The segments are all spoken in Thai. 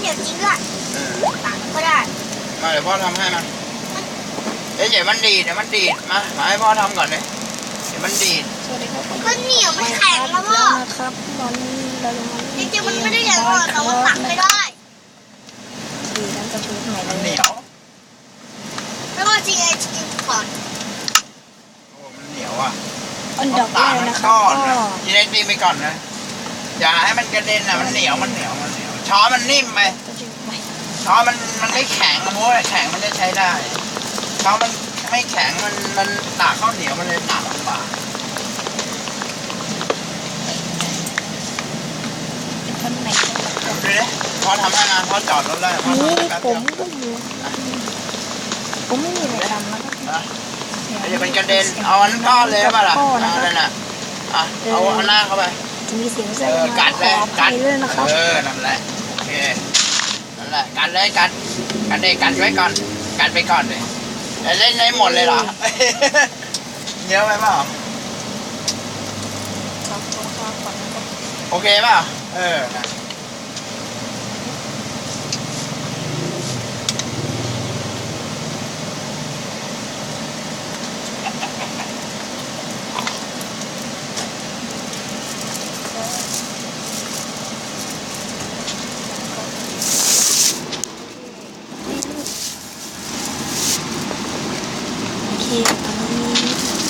เหนียวจริงด้วยเออตักก็ได้ มาเดี๋ยวพ่อทำให้มาเดี๋ยวเดี๋ยวมันดีดเดี๋ยวมันดีดมามาให้พ่อทำก่อนเลยเดี๋ยวมันดีดสวัสดีครับก็เหนียวไม่แข็งนะพ่อแล้วนะครับตอนนี้เราจะมาจริงๆมันไม่ได้แข็งหรอกแต่ว่าตักไม่ได้ดีนั้นจะพูดใหม่มันเหเลนียยวแล้วก็จริงไอ้จริงก่อนโอ้มันเหนียวอะอันดับแรตากกมันนะครับก้อนก็นะยีเล็กตีไปก่อนนะอย่าให้มันกระเด็นอะมันเหนียวมันเหนียวมันเหนียว ช้อนมันนิ่มไปก็จะใหม่ช้อนมันมันไม่แข็งนะโม้ยแข็งมันจะใช้ได้ช้อนมันไม่แข็งมันมันตากข้าวเหนียวมันเลยตากลำบากท่านไหนดูดิพ่อทำให้นะพ่อจอดรถแล้วพ่อนี่ทำให้แป๊บผเดียวมก็อยู่ผมไม่มีอะไรทำแล้วก็นะเดี๋ยวมันกระเด็นเอาอันนั้นพ่อเลยป่ะล่ะพ่อเอานะคเลรับยน่ะอะเอาเอาหน้าเข้าไปจะมีเสียงเอแซ่บอมากัดขเลยอกัภัดยด้วยนะครับเออนั่นแหละโอเคนั่นแหละกัดเลยกัดกัดเลยกัดไว้ก่อน กัดไปก่อนเลยแต่เล่นได้หมดเลยเหรอ เยอะไปเปล่าครับขอครับขอครับโอเคเปล่าเออนะ โอเคตอนนี้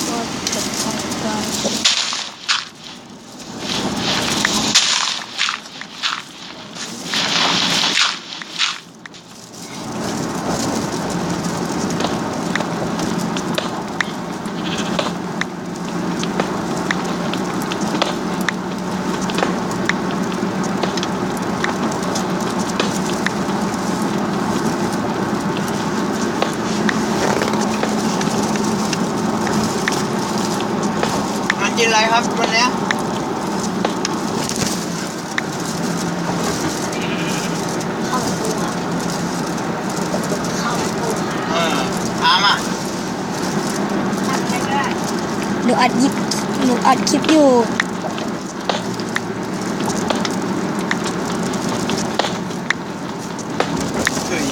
ก็จบของการ มันกินอะไร ครับวันนี้ข้าปูครับเข้าปูเออถามอะตักไม่ได้หนูอัดยิบหนูอัดคลิปอยู่ เฮ้ย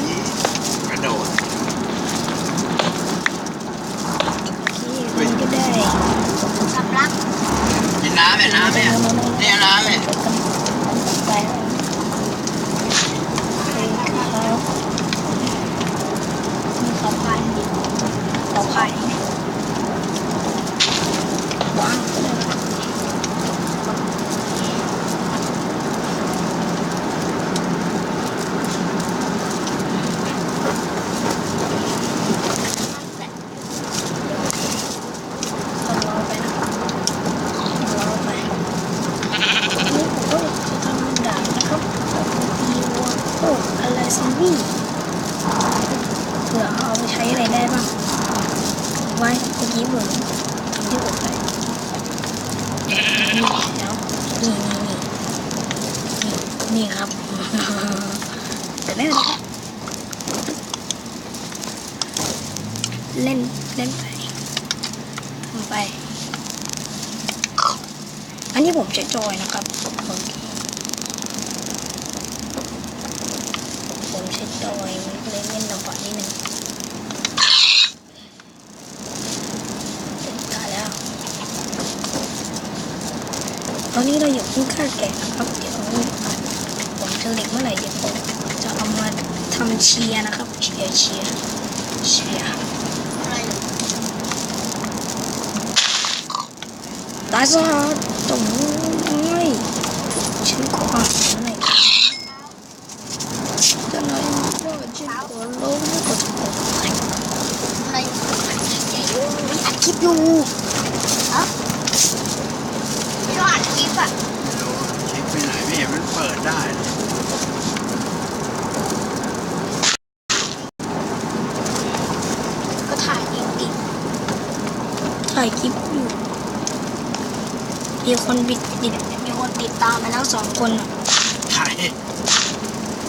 กระโดด โอเคมันก็ได้ สำลัก กินน้ำไหมน้ำไหมเนี่ยน้ำไหม จบกันไปโอเคครับมีขอพายดิขอพายว้างเลยต้องรอไปนะครับต้องรอไป นี่ผมก็จะทำด่านนะครับตีวัวโอ้อะไร ซอมบี้เผื่อเอาไปใช้อะไรได้บ้างไว้เมื่อกี้ผมทำที่ผมไปนี่แล้วนี่นี่นี่นี่ครับ แต่ไม่เป็นไรเล่น เล่นไปไป อันนี้ผมใช้จอยนะครับโอเค ผมใช้อยมันก็เลยเล่นลำบากนิดนึงต็มตาแล้ว ตอนนี้เราอยู่ที่ค่าแกะนะครับ เดี๋ยวผมเจอเด็กเมื่อไหร่เดี๋ยวผมจะเอามาทำเชียร์นะครับ เชียร์เชียร์เชียร์อะไรตายซะตรงนี้ฉันขออะไรจะไหนว่าฉันขอลงก็จะขอไป อะไร อัดค ลิปอยู่ที่เราอัดคลิปอะไม่รู้คลิปไปไหนไม่เห็นมันเปิดได้ก็ถ่ายเองดิถ่ายคลิปอยู่มีคนบิดติดมีคนติดตามไปแล้วสองคนอะใช่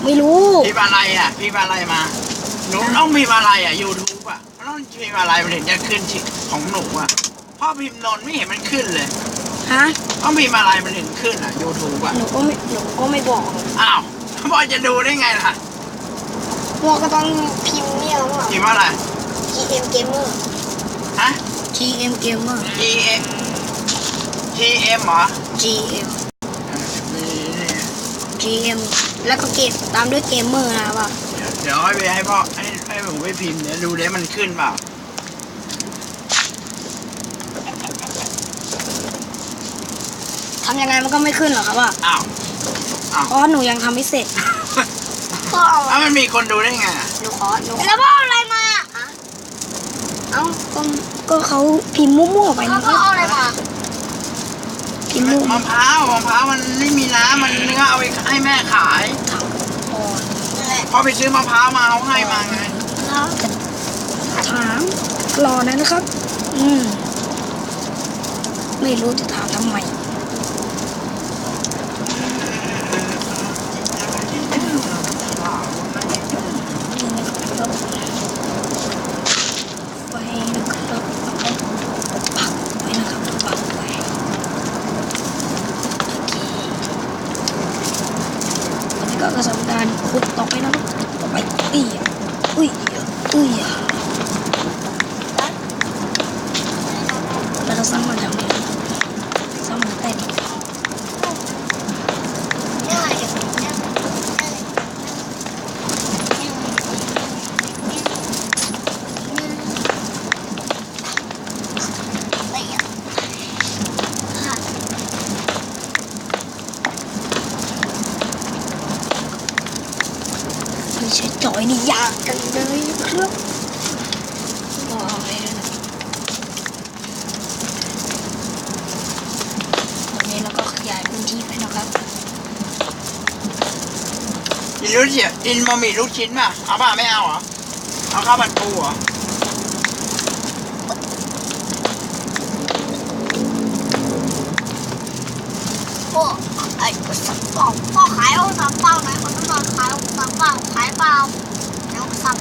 ไม่รู้พิมพ์อะไรอะพิมพ์อะไรมาหนูต้องมพ์อะไรอะยูทูบอะ มันต้องพิมพ์อะไรมันถึงจะขึ้นชื่อของหนูอะพ่อพิมพ์นนท์ไม่เห็นมันขึ้นเลยฮะต้องพิมพ์อะไรมันถึงขึ้นอะยูทูบอะหนูก็ไม่หนูก็ไม่บอกอ้าวทพ่อจะดูได้ไงล่ะพ่อก็ต้องพิมพ์เนี่ยว่าพิมพ์ว่าอะไร GM Gamer ฮะ GM Gamer G M T M เหรอ GM GM แล้วก็เกมตามด้วยเกมเมอร์นะว่าเดี๋ยวให้ไปให้พ่อให้ให้ ผมไปพิมพ์เดี๋ยวดูเดี๋ยวมันขึ้นเปล่าทำยังไงมันก็ไม่ขึ้นหรอกครับว่าอ้าวเพราะหนูยังทำไม่เสร็จพ่อเอาอ้าวมันมีคนดูได้ไงอะหนูขอหนูแล้วพ่ออะไรมาเอ้าก็ก็เขาพิมพ์มั่วๆไปแล้นะวคก็รับเอาอะไรมาพิมพ์มั่วมะพร้าวมะพร้าวมันไม่มีน้ำมันเนื้อเอาไปให้แม่ขายอ่อนนั่นแหละพอไปซื้อมะพร้าวมาเอาให้มาไง แล้วถามรอนะนะครับ อืม ไม่รู้จะถามทำไมนี่นะครับไว้นะครับปักไว้นะครับปักไว้โอเคอันนี้ก็กระสำการขุดต่อไปนะครับต่อไปอุ้ยอุ้ย อุ้ยแล้วก็ซ้ำมันทำไงซ้ำมันเต้น เนี่ยอะไรเนี่ย ไม่ ใช้จอยนี่ยากกันเลยครับบอกเลยนะตอนนี้เราก็ขยายพื้นที่ไปนะครับกินลูกชิ้นกินบะหมี่ลูกชิ้นป่ะเอาป่ะไม่เอาเหรอเอาข้าวผัดปูเหรอไอ้สับเป่าพ่อขายเอาสับเป่าไหนคนต้องมาขายเอาสับเป่าขายเปล่าเอาสับ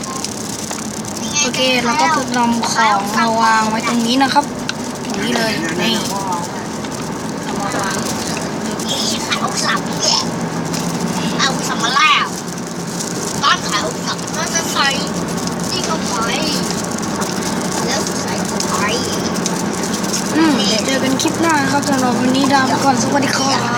นี่ไง โอเคเราก็จะนำของมาวางไว้ตรงนี้นะครับ ตรงนี้เลยนี่เอามาวางนี่ขายเอาสับเนี่ยเอาสับมาแล้วตอนขายเอาสับน่าจะใส่ที่เข้าไปแล้วใส่เข้าไปอืมเดี๋ยวเจอกันคลิปหน้านะครับสำหรับวันนี้ดาวไปก่อนสวัสดีครับ